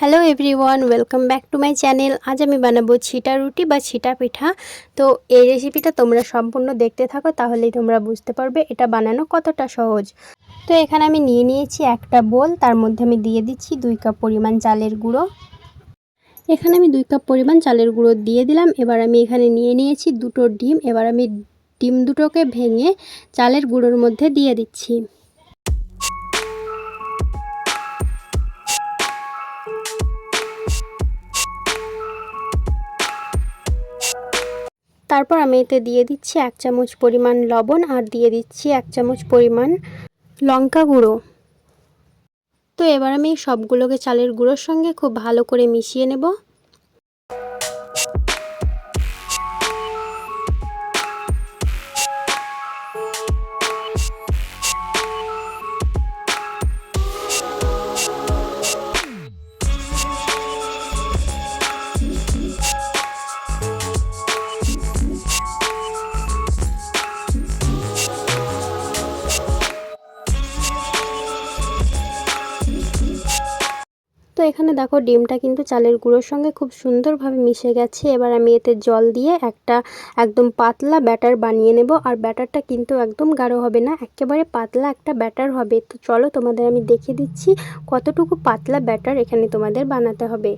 Hello everyone welcome back to my channel আজ আমি বানাবো ছিটা রুটি বা ছিটা পিঠা। তো এই রেসিপিটা তোমরা সম্পূর্ণ দেখতে থাকো, তাহলেই তোমরা বুঝতে পারবে এটা বানানো কতটা সহজ। তো এখানে আমি নিয়ে নিয়েছি একটা বোল, তার মধ্যে আমি দিয়ে দিচ্ছি দুই কাপ পরিমাণ চালের গুঁড়ো। এখানে আমি দুই কাপ পরিমাণ চালের গুঁড়ো দিয়ে দিলাম। এবার আমি এখানে নিয়ে নিয়েছি দুটো ডিম। এবার আমি ডিম দুটোকে ভেঙে চালের গুঁড়োর মধ্যে দিয়ে দিচ্ছি। তারপর আমি এতে দিয়ে দিচ্ছি এক চামচ পরিমাণ লবণ আর দিয়ে দিচ্ছি এক চামচ পরিমাণ লঙ্কা গুঁড়ো। তো এবার আমি সবগুলোকে চালের গুঁড়োর সঙ্গে খুব ভালো করে মিশিয়ে নেব। তো এখানে দেখো ডিমটা কিন্তু চালের গুঁড়োর সঙ্গে খুব সুন্দরভাবে মিশে গেছে। এবার আমি এতে জল দিয়ে একটা একদম পাতলা ব্যাটার বানিয়ে নেব। আর ব্যাটারটা কিন্তু একদম গাঢ় হবে না, একেবারে পাতলা একটা ব্যাটার হবে। তো চলো তোমাদের আমি দেখে দিচ্ছি কতটুকু পাতলা ব্যাটার এখানে তোমাদের বানাতে হবে।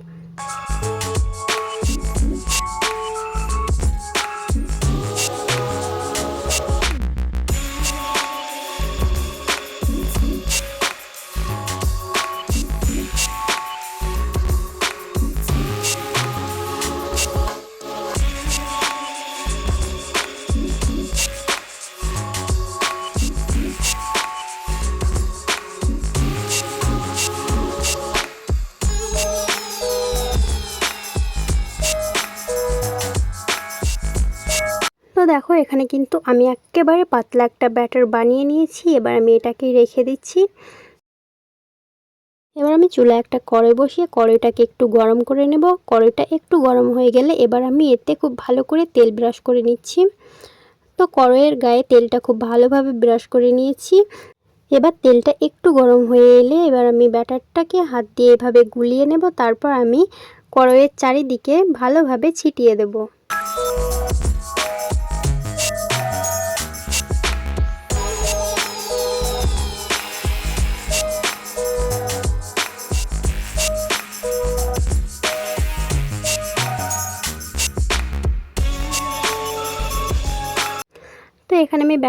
দেখো, এখানে কিন্তু আমি একেবারে পাতলা একটা ব্যাটার বানিয়ে নিয়েছি। এবার আমি এটাকে রেখে দিচ্ছি। এবার আমি চুলা একটা কড়াই বসিয়ে কড়াইটাকে একটু গরম করে নেব। কড়াইটা একটু গরম হয়ে গেলে এবার আমি এতে খুব ভালো করে তেল ব্রাশ করে নিচ্ছি। তো কড়াইয়ের গায়ে তেলটা খুব ভালোভাবে ব্রাশ করে নিয়েছি। এবার তেলটা একটু গরম হয়ে এলে এবার আমি ব্যাটারটাকে হাত দিয়ে এভাবে গুলিয়ে নেব। তারপর আমি কড়াইয়ের চারিদিকে ভালোভাবে ছিটিয়ে দেবো।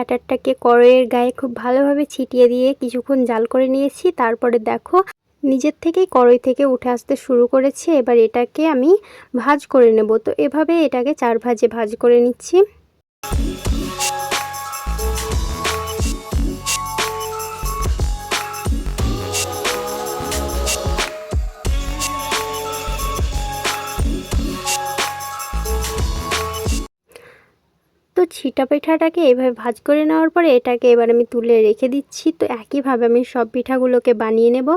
ব্যাটারটাকে কড়াইয়ের গায়ে খুব ভালোভাবে ছিটিয়ে দিয়ে কিছুক্ষণ জাল করে নিয়েছি। তারপরে দেখো, নিজের থেকেই কড়াই থেকে উঠে আসতে শুরু করেছে। এবার এটাকে আমি ভাজ করে নেব। তো এভাবে এটাকে চার ভাজে ভাজ করে নিচ্ছি। ছিটা পিঠাটাকে এভাবে ভাজ করে নেওয়ার পরে এটাকে এবার আমি তুলে রেখে দিচ্ছি। তো একইভাবে আমি সব পিঠাগুলোকে বানিয়ে নেব।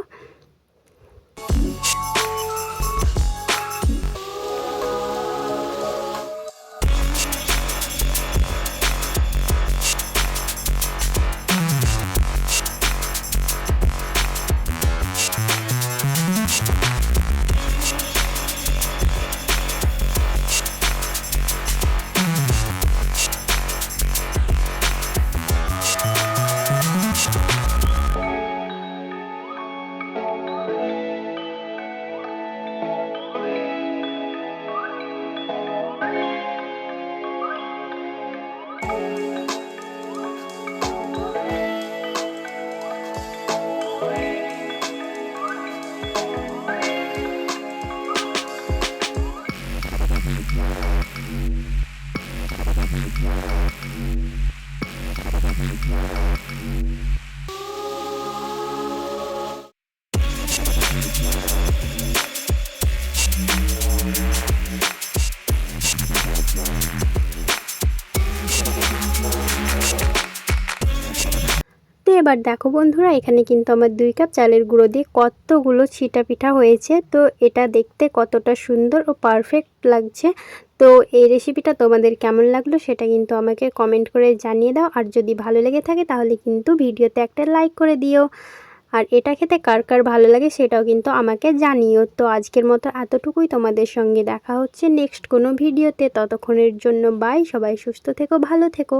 Thank you. এবার দেখো বন্ধুরা, এখানে কিন্তু আমার দুই কাপ চালের গুঁড়ো দিয়ে কতগুলো ছিটা পিঠা হয়েছে। তো এটা দেখতে কতটা সুন্দর ও পারফেক্ট লাগছে। তো এই রেসিপিটা তোমাদের কেমন লাগল সেটা কিন্তু আমাকে কমেন্ট করে জানিয়ে দাও। আর যদি ভালো লেগে থাকে তাহলে কিন্তু ভিডিওতে একটা লাইক করে দিও। আর এটা খেতে কার কার ভালো লাগে সেটাও কিন্তু আমাকে জানিও। তো আজকের মতো এতটুকুই তোমাদের সঙ্গে দেখা হচ্ছে নেক্সট কোনো ভিডিওতে। ততক্ষণের জন্য বাই সবাই সুস্থ থেকো, ভালো থেকো।